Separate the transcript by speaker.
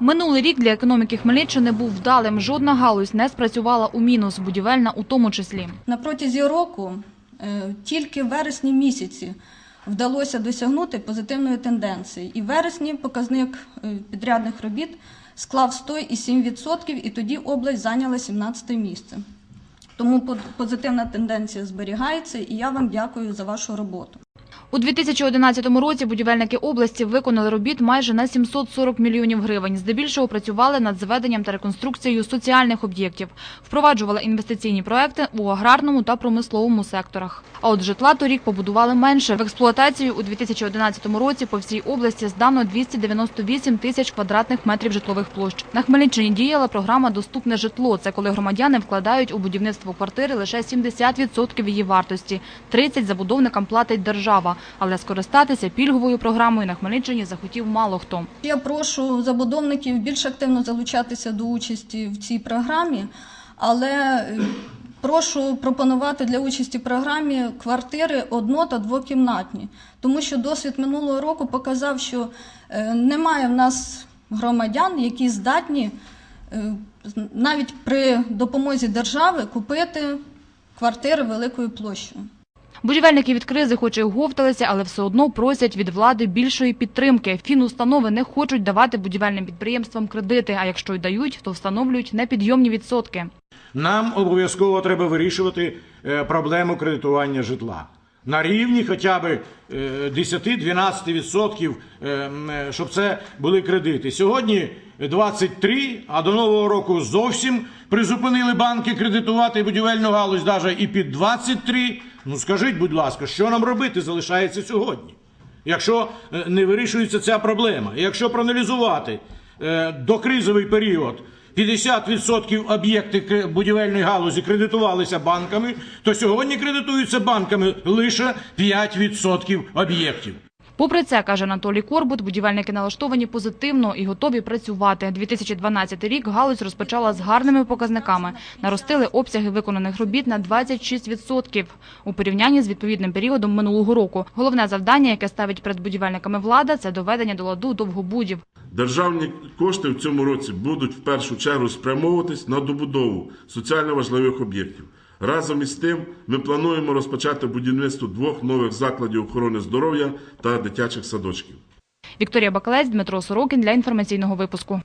Speaker 1: Минулий рік для економіки Хмельниччини був вдалим. Жодна галузь не спрацювала у мінус, будівельна у тому числі.
Speaker 2: На протязі року е, тільки в вересні місяці вдалося досягнути позитивної тенденції. І в вересні показник е, підрядних робіт склав 100,7%, і тоді область зайняла 17 місце. Тому позитивна тенденція зберігається, і я вам дякую за вашу роботу.
Speaker 1: У 2011 році будівельники області виконали робіт майже на 740 мільйонів гривень. Здебільшого працювали над зведенням та реконструкцією соціальних об'єктів, впроваджували інвестиційні проекти у аграрному та промисловому секторах. А от житла торік побудували менше. В експлуатацію у 2011 році по всій області здано 298 тисяч квадратних метрів житлових площ. На Хмельниччині діяла програма «Доступне житло». Це коли громадяни вкладають у будівництво квартири лише 70% її вартості. 30% забудовникам платить держава. Але скористатися пільговою програмою на Хмельниччині захотів мало хто.
Speaker 2: Я прошу забудовників більш активно залучатися до участі в цій програмі, але е, прошу пропонувати для участі в програмі квартири одно- та двокімнатні, тому що досвід минулого року показав, що е, немає в нас громадян, які здатні е, навіть при допомозі держави купити квартири великою площею.
Speaker 1: Будівельники від кризи хоч і оговталися, але все одно просять від влади більшої підтримки. Фінустанови не хочуть давати будівельним підприємствам кредити, а якщо й дають, то встановлюють непідйомні відсотки.
Speaker 3: Нам обов'язково треба вирішувати е, проблему кредитування житла. На рівні хоча б е, 10-12%, е, м, е, щоб це були кредити. Сьогодні 23, а до нового року зовсім призупинили банки кредитувати будівельну галузь, навіть і під 23. Ну скажіть, будь ласка, що нам робити залишається сьогодні? Якщо е, не вирішується ця проблема, якщо проаналізувати е, докризовий період 50% об'єктів кре- будівельної галузі кредитувалися банками, то сьогодні кредитуються банками лише 5% об'єктів.
Speaker 1: Попри це, каже Анатолій Корбут, будівельники налаштовані позитивно і готові працювати. 2012 рік галузь розпочала з гарними показниками. Наростили обсяги виконаних робіт на 26% у порівнянні з відповідним періодом минулого року. Головне завдання, яке ставить перед будівельниками влада, це доведення до ладу довгобудів.
Speaker 4: Державні кошти в цьому році будуть в першу чергу спрямовуватись на добудову соціально важливих об'єктів. Разом із тим, ми плануємо розпочати будівництво двох нових закладів охорони здоров'я та дитячих садочків.
Speaker 1: Вікторія Бакалець, Дмитро Сорокін для інформаційного випуску.